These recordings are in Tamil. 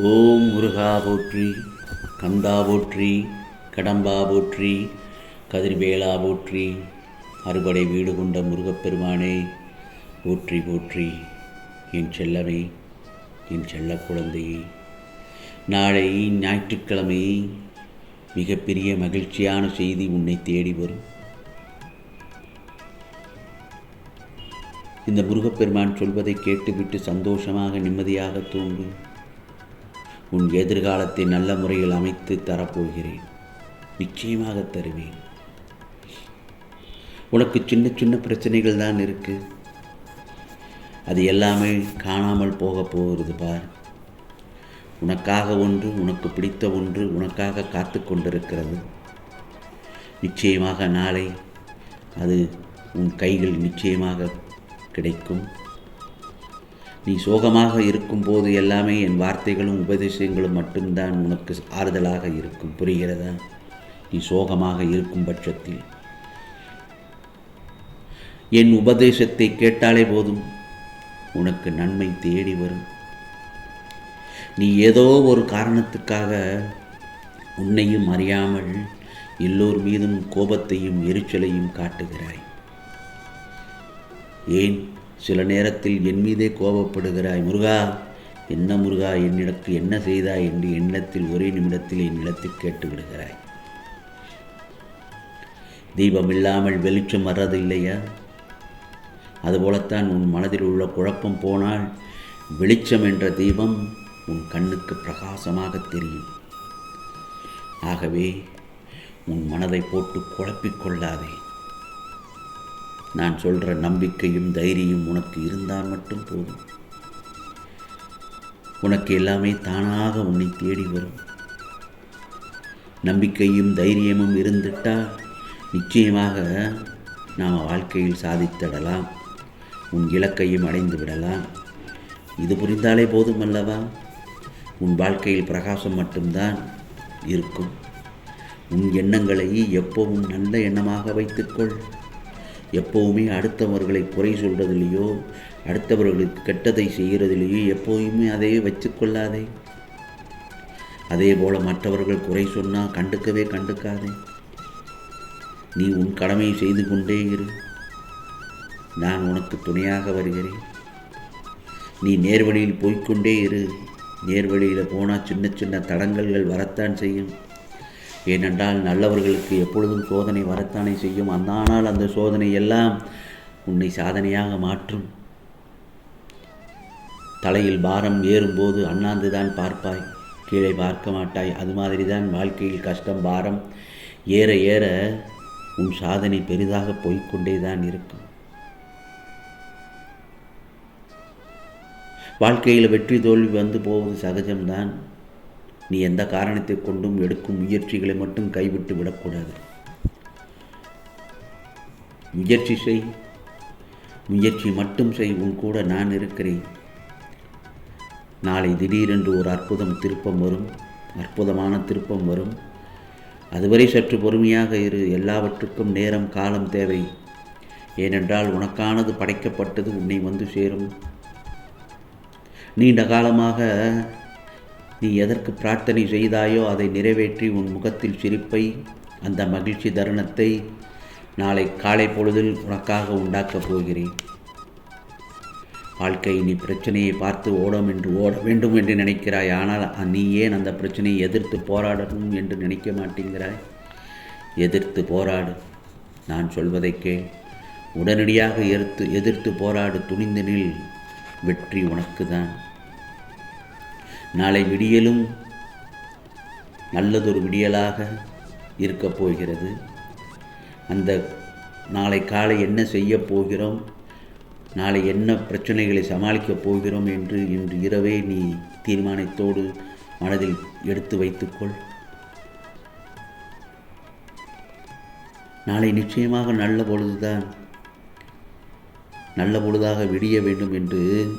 ஓம் முருகா போற்றி கந்தா போற்றி கடம்பா போற்றி கதிர்வேலா போற்றி அறுபடை வீடு கொண்ட முருகப்பெருமானே போற்றி போற்றி. என் செல்லமே என் செல்ல குழந்தையே நாளை ஞாயிற்றுக்கிழமை மிகப்பெரிய மகிழ்ச்சியான செய்தி உன்னை தேடி வரும். இந்த முருகப்பெருமான் சொல்வதை கேட்டுவிட்டு சந்தோஷமாக நிம்மதியாக தூங்கும் உன் எதிர்காலத்தை நல்ல முறையில் அமைத்து தரப்போகிறேன். நிச்சயமாக தருவேன். உனக்கு சின்ன சின்ன பிரச்சனைகள் தான் இருக்கு. அது எல்லாமே காணாமல் போக போகிறது பார். உனக்காக ஒன்று உனக்கு பிடித்த ஒன்று உனக்காக காத்து கொண்டிருக்கிறது. நிச்சயமாக நாளை அது உன் கைகள் நிச்சயமாக கிடைக்கும். நீ சோகமாக இருக்கும்போது எல்லாமே என் வார்த்தைகளும் உபதேசங்களும் மட்டும்தான் உனக்கு ஆறுதலாக இருக்கும். புரிகிறதா? நீ சோகமாக இருக்கும் பட்சத்தில். என் உபதேசத்தை கேட்டாலே போதும். உனக்கு நன்மை தேடி வரும். நீ ஏதோ ஒரு காரணத்துக்காக உன்னையும் அறியாமல் எல்லோர் மீதும் கோபத்தையும் எரிச்சலையும் காட்டுகிறாய். ஏன்? சில நேரத்தில் என் மீதே கோபப்படுகிறாய் முருகா. என்ன முருகா என்னிடத்து என்ன செய்தாய் என்று எண்ணத்தில் ஒரே நிமிடத்தில் என் நிலத்தில் கேட்டு விடுகிறாய். தீபம் இல்லாமல் வெளிச்சம் வர்றது இல்லையா? அதுபோலத்தான் உன் மனதில் உள்ள குழப்பம் போனால் வெளிச்சம் என்ற தீபம் உன் கண்ணுக்கு பிரகாசமாக தெரியும். ஆகவே உன் மனதை போட்டு குழப்பிக் கொள்ளாதே. நான் சொல்கிற நம்பிக்கையும் தைரியம் உனக்கு இருந்தால் மட்டும் போதும். உனக்கு எல்லாமே தானாக உன்னை தேடி வரும். நம்பிக்கையும் தைரியமும் இருந்துட்டால் நிச்சயமாக நாம் வாழ்க்கையில் சாதித்திடலாம். உன் இலக்கையும் அடைந்து விடலாம். இது புரிந்தாலே போதும் அல்லவா? உன் வாழ்க்கையில் பிரகாசம் மட்டும்தான் இருக்கும். உன் எண்ணங்களை எப்பவும் நல்ல எண்ணமாக வைத்துக்கொள். எப்போவுமே அடுத்தவர்களை குறை சொல்கிறதுலையோ அடுத்தவர்களுக்கு கெட்டதை செய்கிறதுலையோ எப்போவுமே அதையே வச்சுக்கொள்ளாதே. அதே போல் மற்றவர்கள் குறை சொன்னால் கண்டுக்கவே கண்டுக்காதே. நீ உன் கடமையை செய்து கொண்டே இரு. நான் உனக்கு துணையாக வருகிறேன். நீ நேர்வழியில் போய்க்கொண்டே இரு. நேர்வழியில் போனால் சின்ன சின்ன தடங்கல்கள் வரத்தான் செய்யும். ஏனென்றால் நல்லவர்களுக்கு எப்பொழுதும் சோதனை வரத்தானே செய்யும். அந்த ஆனால் அந்த சோதனை எல்லாம் உன்னை சாதனையாக மாற்றும். தலையில் பாரம் ஏறும்போது அண்ணாந்து தான் பார்ப்பாய். கீழே பார்க்க மாட்டாய். அது மாதிரி தான் வாழ்க்கையில் கஷ்டம் பாரம். ஏற ஏற உன் சாதனை பெரிதாக போய்க்கொண்டே தான் இருக்கும். வாழ்க்கையில் வெற்றி தோல்வி வந்து போவது சகஜம்தான். நீ எந்த காரணத்தை கொண்டும் எடுக்கும் முயற்சிகளை மட்டும் கைவிட்டு விடக்கூடாது. முயற்சி செய். முயற்சி மட்டும் செய் உன் கூட நான் இருக்கிறேன். நாளை திடீரென்று ஒரு அற்புதம் திருப்பம் வரும். அற்புதமான திருப்பம் வரும். அதுவரை சற்று பொறுமையாக இரு எல்லாவற்றுக்கும் நேரம் காலம் தேவை. ஏனென்றால் உனக்கானது படைக்கப்பட்டது உன்னை வந்து சேரும். நீண்ட காலமாக நீ எதற்கு பிரார்த்தனை செய்தாயோ அதை நிறைவேற்றி உன் முகத்தில் சிரிப்பை அந்த மகிழ்ச்சி தருணத்தை நாளை காலை பொழுதில் உனக்காக உண்டாக்கப் போகிறேன். வாழ்க்கை நீ பிரச்சனையை பார்த்து ஓடும் என்று ஓட வேண்டும் என்று நினைக்கிறாய். ஆனால் நீ ஏன் அந்த பிரச்சனையை எதிர்த்து போராடணும் என்று நினைக்க மாட்டேங்கிறாய்? எதிர்த்து போராடு நான் சொல்வதை கேள். உடனடியாக எதிர்த்து எதிர்த்து போராடு துணிந்து நில். வெற்றி உனக்கு தான் நாளை விடியலும் நல்லதொரு விடியலாக இருக்கப் போகிறது. அந்த நாளை காலை என்ன செய்ய போகிறோம்? நாளை என்ன பிரச்சனைகளை சமாளிக்கப் போகிறோம் என்று இன்று இரவே நீ தீர்மானத்தோடு மனதில் எடுத்து வைத்துக்கொள். நாளை நிச்சயமாக நல்ல பொழுதுதான். நல்ல பொழுதாக விடிய வேண்டும் என்று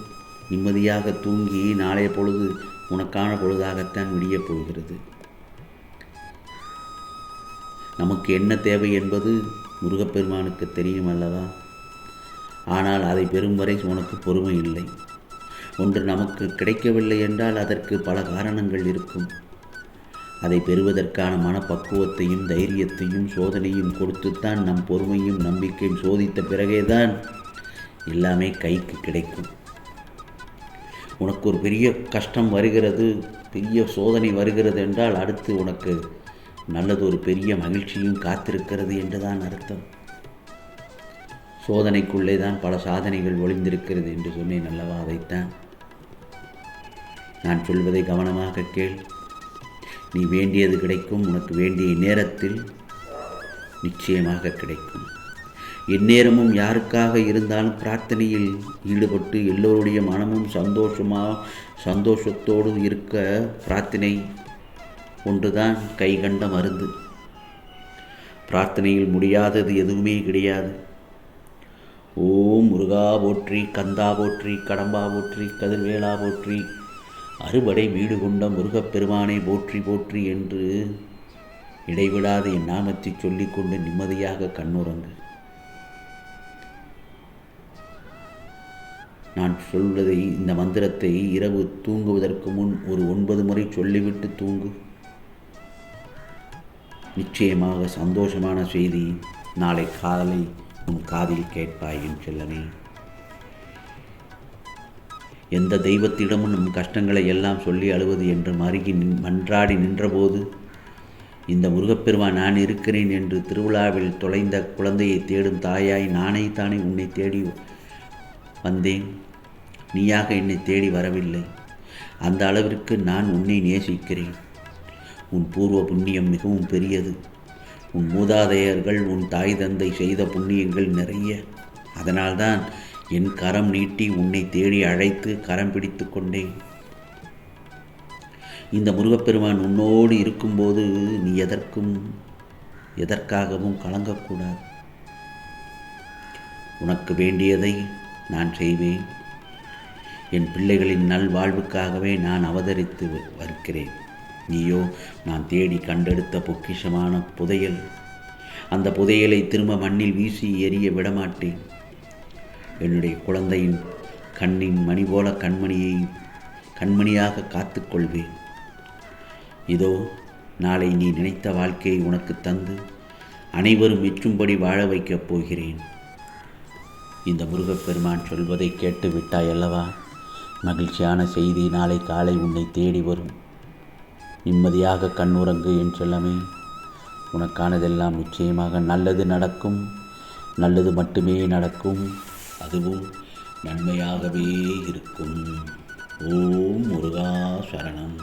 நிம்மதியாக தூங்கி நாளைய பொழுது உனக்கான பொழுதாகத்தான் விடியப் போகிறது. நமக்கு என்ன தேவை என்பது முருகப்பெருமானுக்கு தெரியும் அல்லவா? ஆனால் அதை பெறும் வரை உனக்கு பொறுமை இல்லை. ஒன்று நமக்கு கிடைக்கவில்லை என்றால் அதற்கு பல காரணங்கள் இருக்கும். அதை பெறுவதற்கான மனப்பக்குவத்தையும் தைரியத்தையும் சோதனையும் கொடுத்துத்தான் நம் பொறுமையும் நம்பிக்கையும் சோதித்த பிறகேதான் எல்லாமே கைக்கு கிடைக்கும். உனக்கு ஒரு பெரிய கஷ்டம் வருகிறது பெரிய சோதனை வருகிறது என்றால் அடுத்து உனக்கு நல்லது ஒரு பெரிய மகிழ்ச்சியும் காத்திருக்கிறது என்றுதான் அர்த்தம். சோதனைக்குள்ளே தான் பல சாதனைகள் ஒளிந்திருக்கிறது என்று சொன்னேன் அல்லவா அதைத்தான். நான் சொல்வதை கவனமாக கேள். நீ வேண்டியது கிடைக்கும் உனக்கு வேண்டிய நேரத்தில் நிச்சயமாக கிடைக்கும். எந்நேரமும் யாருக்காக இருந்தாலும் பிரார்த்தனையில் ஈடுபட்டு எல்லோருடைய மனமும் சந்தோஷமாக சந்தோஷத்தோடு இருக்க பிரார்த்தனை ஒன்றுதான் கைகண்ட மருந்து. பிரார்த்தனையில் முடியாதது எதுவுமே கிடையாது. ஓம் முருகா போற்றி கந்தா போற்றி கடம்பா போற்றி கதிர்வேலா போற்றி அறுபடை வீடு கொண்ட முருகப்பெருமானை போற்றி போற்றி என்று இடைவிடாது என் நாமத்தை சொல்லிக்கொண்டு நிம்மதியாக கண்ணுறங்கு. நான் சொல்வதை இந்த மந்திரத்தை இரவு தூங்குவதற்கு முன் ஒரு ஒன்பது முறை சொல்லிவிட்டு தூங்கு. நிச்சயமாக சந்தோஷமான செய்தி நாளை காலை உன் காதில் கேட்பாய் என் செல்லமே எந்த தெய்வத்திடமும் நம் கஷ்டங்களை எல்லாம் சொல்லி அழுவது என்று மருகி நின் மன்றாடி நின்றபோது இந்த முருகப்பெருமான் நான் இருக்கிறேன் என்று திருவிழாவில் தொலைந்த குழந்தையை தேடும் தாயாய் நானே தானே உன்னை தேடி வந்தேன். நீயாக என்னை தேடி வரவில்லை. அந்த அளவிற்கு நான் உன்னை நேசிக்கிறேன். உன் பூர்வ புண்ணியம் மிகவும் பெரியது. உன் மூதாதையர்கள் உன் தாய் தந்தை செய்த புண்ணியங்கள் நிறைய. அதனால்தான் என் கரம் நீட்டி உன்னை தேடி அழைத்து கரம் பிடித்து கொண்டேன். இந்த முருகப்பெருமான் உன்னோடு இருக்கும்போது நீ எதற்கும் எதற்காகவும் கலங்கக்கூடாது. உனக்கு வேண்டியதை நான் செய்வேன். என் பிள்ளைகளின் நல்வாழ்வுக்காகவே நான் அவதரித்து வருகிறேன். நீயோ நான் தேடி கண்டெடுத்த பொக்கிஷமான புதையல். அந்த புதையலை திரும்ப மண்ணில் வீசி எரிய விடமாட்டேன். என்னுடைய குழந்தையின் கண்ணின் மணி போல கண்மணியை கண்மணியாக காத்துக்கொள்வேன். இதோ நாளை நீ நினைத்த வாழ்க்கையை உனக்கு தந்து அனைவரும் மெச்சும்படி வாழ வைக்கப் போகிறேன். இந்த முருகப்பெருமான் சொல்வதை கேட்டு விட்டாய் அல்லவா மகிழ்ச்சியான செய்தி நாளை காலை உன்னை தேடி வரும். நிம்மதியாக கண்ணுறங்கு என் செல்லமே உனக்கானதெல்லாம் நிச்சயமாக நல்லது நடக்கும். நல்லது மட்டுமே நடக்கும். அதுவும் நன்மையாகவே இருக்கும். ஓம் முருகா சரணம்.